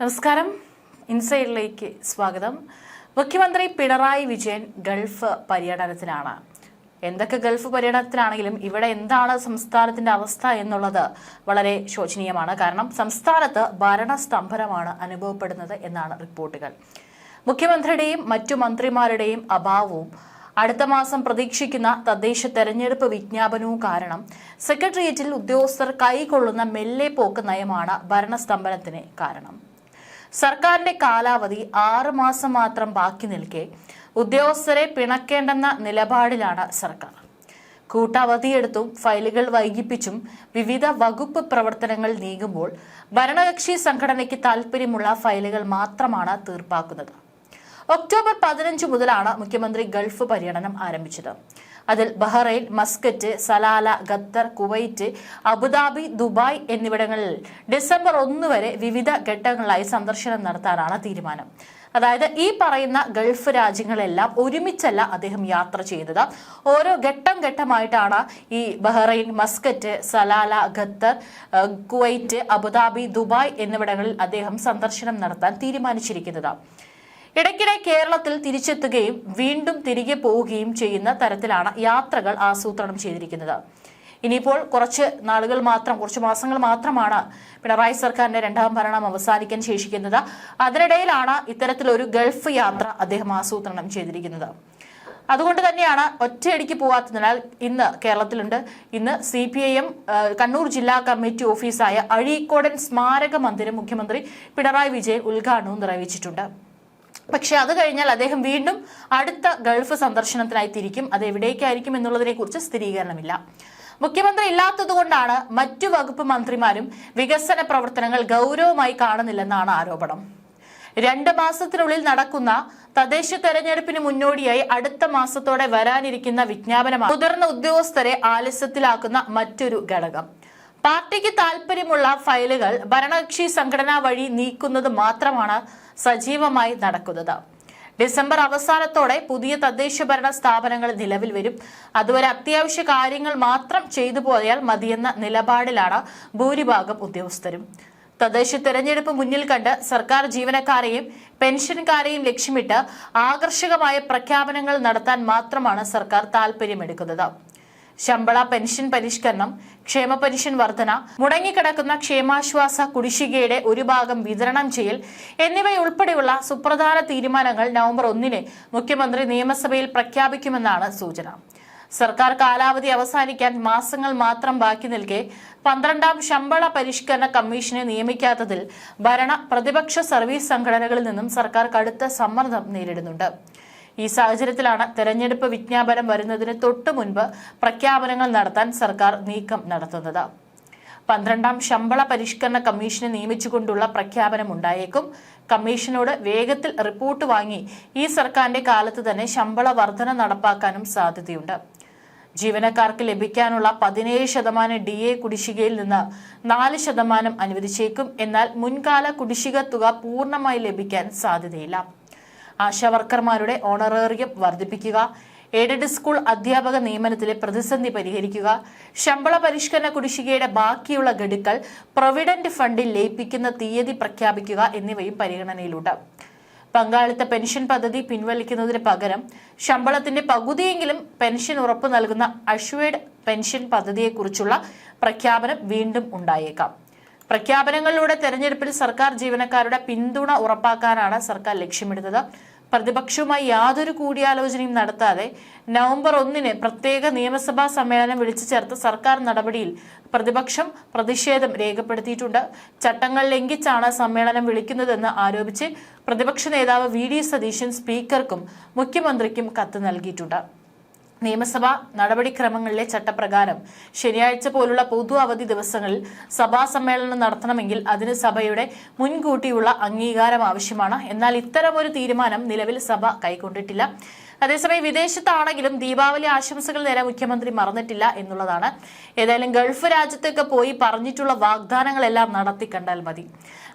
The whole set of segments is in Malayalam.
നമസ്കാരം. ഇൻസൈഡിലേക്ക് സ്വാഗതം. മുഖ്യമന്ത്രി പിണറായി വിജയൻ ഗൾഫ് പര്യടനത്തിലാണ് എന്തൊക്കെ ഗൾഫ് പര്യടനത്തിലാണെങ്കിലും ഇവിടെ എന്താണ് സംസ്ഥാനത്തിന്റെ അവസ്ഥ എന്നുള്ളത് വളരെ ശോചനീയമാണ്. കാരണം സംസ്ഥാനത്ത് ഭരണസ്തംഭനമാണ് അനുഭവപ്പെടുന്നത് എന്നാണ് റിപ്പോർട്ടുകൾ. മുഖ്യമന്ത്രിയുടെയും മറ്റു മന്ത്രിമാരുടെയും അഭാവവും അടുത്ത മാസം പ്രതീക്ഷിക്കുന്ന തദ്ദേശ തെരഞ്ഞെടുപ്പ് വിജ്ഞാപനവും കാരണം സെക്രട്ടേറിയറ്റിൽ ഉദ്യോഗസ്ഥർ കൈകൊള്ളുന്ന മെല്ലെ പോക്ക് നയമാണ് ഭരണസ്തംഭനത്തിന് കാരണം. സർക്കാരിന്റെ കാലാവധി ആറ് മാസം മാത്രം ബാക്കി നിൽക്കെ ഉദ്യോഗസ്ഥരെ പിണക്കേണ്ടെന്ന നിലപാടിലാണ് സർക്കാർ. കൂട്ടവധിയെടുത്തും ഫയലുകൾ വൈകിപ്പിച്ചും വിവിധ വകുപ്പ് പ്രവർത്തനങ്ങൾ നീങ്ങുമ്പോൾ ഭരണകക്ഷി സംഘടനയ്ക്ക് താൽപ്പര്യമുള്ള ഫയലുകൾ മാത്രമാണ് തീർപ്പാക്കുന്നത്. ഒക്ടോബർ പതിനഞ്ച് മുതലാണ് മുഖ്യമന്ത്രി ഗൾഫ് പര്യടനം ആരംഭിച്ചത്. അതിൽ Bahrain Muscat Salalah Qatar Kuwait Abu Dhabi Dubai എന്നിവിടങ്ങളിൽ ഡിസംബർ ഒന്ന് വരെ വിവിധ ഘട്ടങ്ങളിലായി സന്ദർശനം നടത്താനാണ് തീരുമാനം. അതായത് ഈ പറയുന്ന ഗൾഫ് രാജ്യങ്ങളെല്ലാം ഒരുമിച്ചല്ല അദ്ദേഹം യാത്ര ചെയ്തത്. ഓരോ ഘട്ടം ഘട്ടമായിട്ടാണ് ഈ Bahrain Muscat Salalah Qatar Kuwait Abu Dhabi Dubai എന്നിവിടങ്ങളിൽ അദ്ദേഹം സന്ദർശനം നടത്താൻ തീരുമാനിച്ചിരിക്കുന്നത്. ഇടയ്ക്കിടെ കേരളത്തിൽ തിരിച്ചെത്തുകയും വീണ്ടും തിരികെ പോവുകയും ചെയ്യുന്ന തരത്തിലാണ് യാത്രകൾ ആസൂത്രണം ചെയ്തിരിക്കുന്നത്. ഇനിയിപ്പോൾ കുറച്ച് നാളുകൾ മാത്രം കുറച്ച് മാസങ്ങൾ മാത്രമാണ് പിണറായി സർക്കാരിന്റെ രണ്ടാം ഭരണം അവസാനിക്കാൻ ശേഷിക്കുന്നത്. അതിനിടയിലാണ് ഇത്തരത്തിലൊരു ഗൾഫ് യാത്ര അദ്ദേഹം ആസൂത്രണം ചെയ്തിരിക്കുന്നത്. അതുകൊണ്ട് തന്നെയാണ് ഒറ്റയടിക്ക് പോവാത്തതിനാൽ ഇന്ന് കേരളത്തിലുണ്ട്. ഇന്ന് C P I M Kannur ജില്ലാ കമ്മിറ്റി ഓഫീസായ അഴീക്കോടൻ സ്മാരക മന്ദിരം മുഖ്യമന്ത്രി പിണറായി വിജയൻ ഉദ്ഘാടനവും നിർവഹിച്ചിട്ടുണ്ട്. പക്ഷെ അത് കഴിഞ്ഞാൽ അദ്ദേഹം വീണ്ടും അടുത്ത ഗൾഫ് സന്ദർശനത്തിനായി തിരിക്കും അത് എവിടേക്കായിരിക്കും എന്നുള്ളതിനെ കുറിച്ച് സ്ഥിരീകരണമില്ല. മുഖ്യമന്ത്രി ഇല്ലാത്തതുകൊണ്ടാണ് മറ്റു വകുപ്പ് മന്ത്രിമാരും വികസന പ്രവർത്തനങ്ങൾ ഗൗരവമായി കാണുന്നില്ലെന്നാണ് ആരോപണം. രണ്ട് മാസത്തിനുള്ളിൽ നടക്കുന്ന തദ്ദേശ തെരഞ്ഞെടുപ്പിന് മുന്നോടിയായി അടുത്ത മാസത്തോടെ വരാനിരിക്കുന്ന വിജ്ഞാപനമാണ് മുതിർന്ന ഉദ്യോഗസ്ഥരെ ആലസ്യത്തിലാക്കുന്ന മറ്റൊരു ഘടകം. പാർട്ടിക്ക് താൽപ്പര്യമുള്ള ഫയലുകൾ ഭരണകക്ഷി സംഘടന വഴി നീക്കുന്നത് മാത്രമാണ് സജീവമായി നടക്കുന്നത്. ഡിസംബർ അവസാനത്തോടെ പുതിയ തദ്ദേശ ഭരണ സ്ഥാപനങ്ങൾ നിലവിൽ വരും. അതുവരെ അത്യാവശ്യ കാര്യങ്ങൾ മാത്രം ചെയ്തു പോയാൽ മതിയെന്ന നിലപാടിലാണ് ഭൂരിഭാഗം ഉദ്യോഗസ്ഥരും. തദ്ദേശ തെരഞ്ഞെടുപ്പ് മുന്നിൽ കണ്ട് സർക്കാർ ജീവനക്കാരെയും പെൻഷൻകാരെയും ലക്ഷ്യമിട്ട് ആകർഷകമായ പ്രഖ്യാപനങ്ങൾ നടത്താൻ മാത്രമാണ് സർക്കാർ താൽപര്യമെടുക്കുന്നത് ശമ്പള പെൻഷൻ പരിഷ്കരണം ക്ഷേമ പെൻഷൻ വർധന മുടങ്ങിക്കിടക്കുന്ന ക്ഷേമാശ്വാസ കുടിശ്ശികയുടെ ഒരു ഭാഗം വിതരണം ചെയ്യൽ എന്നിവയുൾപ്പെടെയുള്ള സുപ്രധാന തീരുമാനങ്ങൾ നവംബർ ഒന്നിന് മുഖ്യമന്ത്രി നിയമസഭയിൽ പ്രഖ്യാപിക്കുമെന്നാണ് സൂചന. സർക്കാർ കാലാവധി അവസാനിക്കാൻ മാസങ്ങൾ മാത്രം ബാക്കി നിൽക്കെ പന്ത്രണ്ടാം ശമ്പള പരിഷ്കരണ കമ്മീഷനെ നിയമിക്കാത്തതിൽ ഭരണ പ്രതിപക്ഷ സർവീസ് സംഘടനകളിൽ നിന്നും സർക്കാർ കടുത്ത സമ്മർദ്ദം നേരിടുന്നുണ്ട്. ഈ സാഹചര്യത്തിലാണ് തെരഞ്ഞെടുപ്പ് വിജ്ഞാപനം വരുന്നതിന് തൊട്ടു മുൻപ് പ്രഖ്യാപനങ്ങൾ നടത്താൻ സർക്കാർ നീക്കം നടത്തുന്നത്. പന്ത്രണ്ടാം ശമ്പള പരിഷ്കരണ കമ്മീഷനെ നിയമിച്ചുകൊണ്ടുള്ള പ്രഖ്യാപനം ഉണ്ടായേക്കും. കമ്മീഷനോട് വേഗത്തിൽ റിപ്പോർട്ട് വാങ്ങി ഈ സർക്കാരിന്റെ കാലത്ത് തന്നെ ശമ്പള വർധന നടപ്പാക്കാനും സാധ്യതയുണ്ട്. ജീവനക്കാർക്ക് ലഭിക്കാനുള്ള പതിനേഴ് ശതമാനം ഡി എ കുടിശ്ശികയിൽ നിന്ന് നാല് ശതമാനം അനുവദിച്ചേക്കും. എന്നാൽ മുൻകാല കുടിശ്ശിക തുക പൂർണമായി ലഭിക്കാൻ സാധ്യതയില്ല. ആശാവർക്കർമാരുടെ ഓണറേറിയം വർദ്ധിപ്പിക്കുക എയ്ഡഡ് സ്കൂൾ അധ്യാപക നിയമനത്തിലെ പ്രതിസന്ധി പരിഹരിക്കുക ശമ്പള പരിഷ്കരണ കുടിശ്ശികയുടെ ബാക്കിയുള്ള ഗഡുക്കൾ പ്രൊവിഡന്റ് ഫണ്ടിൽ ലയിപ്പിക്കുന്ന തീയതി പ്രഖ്യാപിക്കുക എന്നിവയും പരിഗണനയിലുണ്ട്. പങ്കാളിത്ത പെൻഷൻ പദ്ധതി പിൻവലിക്കുന്നതിന് പകരം ശമ്പളത്തിന്റെ പകുതിയെങ്കിലും പെൻഷൻ ഉറപ്പു നൽകുന്ന അഷ്വേഡ് പെൻഷൻ പദ്ധതിയെക്കുറിച്ചുള്ള പ്രഖ്യാപനം വീണ്ടും ഉണ്ടായേക്കാം. പ്രഖ്യാപനങ്ങളിലൂടെ തെരഞ്ഞെടുപ്പിൽ സർക്കാർ ജീവനക്കാരുടെ പിന്തുണ ഉറപ്പാക്കാനാണ് സർക്കാർ ലക്ഷ്യമിടുന്നത്. പ്രതിപക്ഷവുമായി യാതൊരു കൂടിയാലോചനയും നടത്താതെ നവംബർ ഒന്നിന് പ്രത്യേക നിയമസഭാ സമ്മേളനം വിളിച്ചു ചേർത്ത് സർക്കാർ നടപടിയിൽ പ്രതിപക്ഷം പ്രതിഷേധം രേഖപ്പെടുത്തിയിട്ടുണ്ട്. ചട്ടങ്ങൾ ലംഘിച്ചാണ് സമ്മേളനം വിളിക്കുന്നതെന്ന് ആരോപിച്ച് പ്രതിപക്ഷ നേതാവ് വി ഡി സതീശൻ സ്പീക്കർക്കും മുഖ്യമന്ത്രിക്കും കത്ത് നൽകിയിട്ടുണ്ട്. നിയമസഭാ നടപടിക്രമങ്ങളിലെ ചട്ടപ്രകാരം ശനിയാഴ്ച പോലുള്ള പൊതു അവധി ദിവസങ്ങളിൽ സഭാ സമ്മേളനം നടത്തണമെങ്കിൽ അതിന് സഭയുടെ മുൻകൂട്ടിയുള്ള അംഗീകാരം ആവശ്യമാണ്. എന്നാൽ ഇത്തരമൊരു തീരുമാനം നിലവിൽ സഭ കൈക്കൊണ്ടിട്ടില്ല. അതേസമയം വിദേശത്താണെങ്കിലും ദീപാവലി ആശംസകൾ നേരെ മുഖ്യമന്ത്രി മറന്നിട്ടില്ല എന്നുള്ളതാണ്. ഏതായാലും ഗൾഫ് രാജ്യത്തൊക്കെ പോയി പറഞ്ഞിട്ടുള്ള വാഗ്ദാനങ്ങളെല്ലാം നടത്തി കണ്ടാൽ മതി.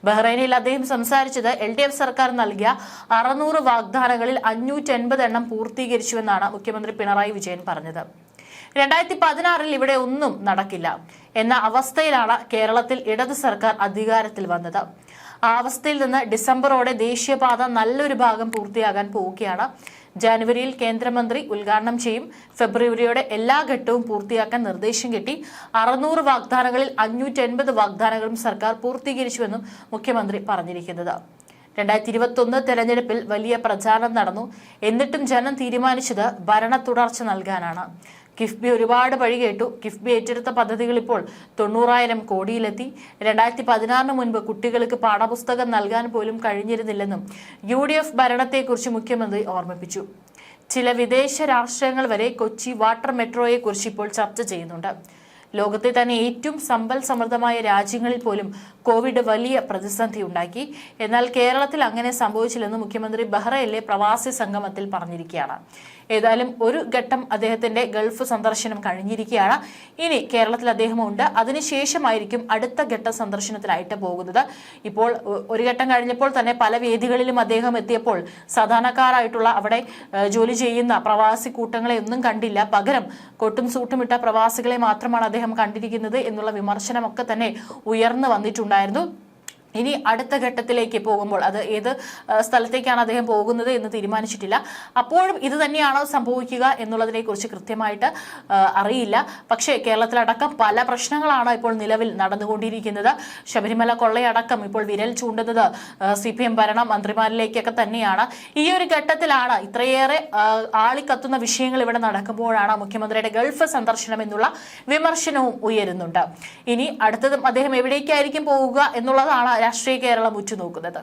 ബഹ്റൈനിൽ അദ്ദേഹം സംസാരിച്ചത് എൽ ഡി എഫ് സർക്കാർ നൽകിയ അറുന്നൂറ് വാഗ്ദാനങ്ങളിൽ അഞ്ഞൂറ്റി എൺപത് എണ്ണം പൂർത്തീകരിച്ചുവെന്നാണ് മുഖ്യമന്ത്രി പിണറായി വിജയൻ പറഞ്ഞത്. രണ്ടായിരത്തി പതിനാറിൽ ഇവിടെ ഒന്നും നടക്കില്ല എന്ന അവസ്ഥയിലാണ് കേരളത്തിൽ ഇടത് സർക്കാർ അധികാരത്തിൽ വന്നത്. ആ അവസ്ഥയിൽ നിന്ന് ഡിസംബറോടെ ദേശീയപാത നല്ലൊരു ഭാഗം പൂർത്തിയാകാൻ പോവുകയാണ്. ജനുവരിയിൽ കേന്ദ്രമന്ത്രി ഉദ്ഘാടനം ചെയ്യും. ഫെബ്രുവരിയോടെ എല്ലാ ഘട്ടവും പൂർത്തിയാക്കാൻ നിർദ്ദേശം കിട്ടി. അറുന്നൂറ് വാഗ്ദാനങ്ങളിൽ അഞ്ഞൂറ്റി വാഗ്ദാനങ്ങളും സർക്കാർ പൂർത്തീകരിച്ചുവെന്നും മുഖ്യമന്ത്രി പറഞ്ഞിരിക്കുന്നത്. രണ്ടായിരത്തി ഇരുപത്തൊന്ന് തെരഞ്ഞെടുപ്പിൽ വലിയ പ്രചാരണം നടന്നു. എന്നിട്ടും ജനം തീരുമാനിച്ചത് ഭരണ തുടർച്ച നൽകാനാണ്. കിഫ്ബി ഒരുപാട് വഴി കേട്ടു. കിഫ്ബി ഏറ്റെടുത്ത പദ്ധതികൾ ഇപ്പോൾ തൊണ്ണൂറായിരം കോടിയിലെത്തി. രണ്ടായിരത്തി പതിനാറിന് മുൻപ് കുട്ടികൾക്ക് പാഠപുസ്തകം നൽകാൻ പോലും കഴിഞ്ഞിരുന്നില്ലെന്നും യു ഡി എഫ് ഭരണത്തെക്കുറിച്ച് മുഖ്യമന്ത്രി ഓർമ്മിപ്പിച്ചു. ചില വിദേശ രാഷ്ട്രങ്ങൾ വരെ കൊച്ചി വാട്ടർ മെട്രോയെക്കുറിച്ച് ഇപ്പോൾ ചർച്ച ചെയ്യുന്നുണ്ട്. ലോകത്തെ തന്നെ ഏറ്റവും സമ്പൽ സമൃദ്ധമായ രാജ്യങ്ങളിൽ പോലും കോവിഡ് വലിയ പ്രതിസന്ധി ഉണ്ടാക്കി. എന്നാൽ കേരളത്തിൽ അങ്ങനെ സംഭവിച്ചില്ലെന്ന് മുഖ്യമന്ത്രി ബഹ്റയിലെ പ്രവാസി സംഗമത്തിൽ പറഞ്ഞിരിക്കുകയാണ്. ഏതായാലും ഒരു ഘട്ടം അദ്ദേഹത്തിന്റെ ഗൾഫ് സന്ദർശനം കഴിഞ്ഞിരിക്കുകയാണ്. ഇനി കേരളത്തിൽ അദ്ദേഹമുണ്ട്. അതിനുശേഷമായിരിക്കും അടുത്ത ഘട്ട സന്ദർശനത്തിനായിട്ട് പോകുന്നത്. ഇപ്പോൾ ഒരു ഘട്ടം കഴിഞ്ഞപ്പോൾ തന്നെ പല വേദികളിലും അദ്ദേഹം എത്തിയപ്പോൾ സാധാരണക്കാരായിട്ടുള്ള അവിടെ ജോലി ചെയ്യുന്ന പ്രവാസി കൂട്ടങ്ങളെ ഒന്നും കണ്ടില്ല. പകരം കൊട്ടും സൂട്ടും ഇട്ട പ്രവാസികളെ മാത്രമാണ് അദ്ദേഹം കണ്ടിരിക്കുന്നത് എന്നുള്ള വിമർശനമൊക്കെ തന്നെ ഉയർന്നു വന്നിട്ടുണ്ടായിരുന്നു. ഇനി അടുത്ത ഘട്ടത്തിലേക്ക് പോകുമ്പോൾ അത് ഏത് സ്ഥലത്തേക്കാണ് അദ്ദേഹം പോകുന്നത് എന്ന് തീരുമാനിച്ചിട്ടില്ല. അപ്പോഴും ഇത് തന്നെയാണോ സംഭവിക്കുക എന്നുള്ളതിനെ കുറിച്ച് കൃത്യമായിട്ട് അറിയില്ല. പക്ഷേ കേരളത്തിലടക്കം പല പ്രശ്നങ്ങളാണ് ഇപ്പോൾ നിലവിൽ നടന്നുകൊണ്ടിരിക്കുന്നത്. ശബരിമല കൊള്ളയടക്കം ഇപ്പോൾ വിരൽ ചൂണ്ടുന്നത് സി പി എം ഭരണം മന്ത്രിമാരിലേക്കൊക്കെ തന്നെയാണ്. ഈ ഒരു ഘട്ടത്തിലാണ് ഇത്രയേറെ ആളിക്കത്തുന്ന വിഷയങ്ങൾ ഇവിടെ നടക്കുമ്പോഴാണ് മുഖ്യമന്ത്രിയുടെ ഗൾഫ് സന്ദർശനം എന്നുള്ള വിമർശനവും ഉയരുന്നുണ്ട്. ഇനി അടുത്തതും അദ്ദേഹം എവിടേക്കായിരിക്കും പോവുക എന്നുള്ളതാണ് രാഷ്ട്രീയ കേരളം ഉറ്റുനോക്കുന്നത്.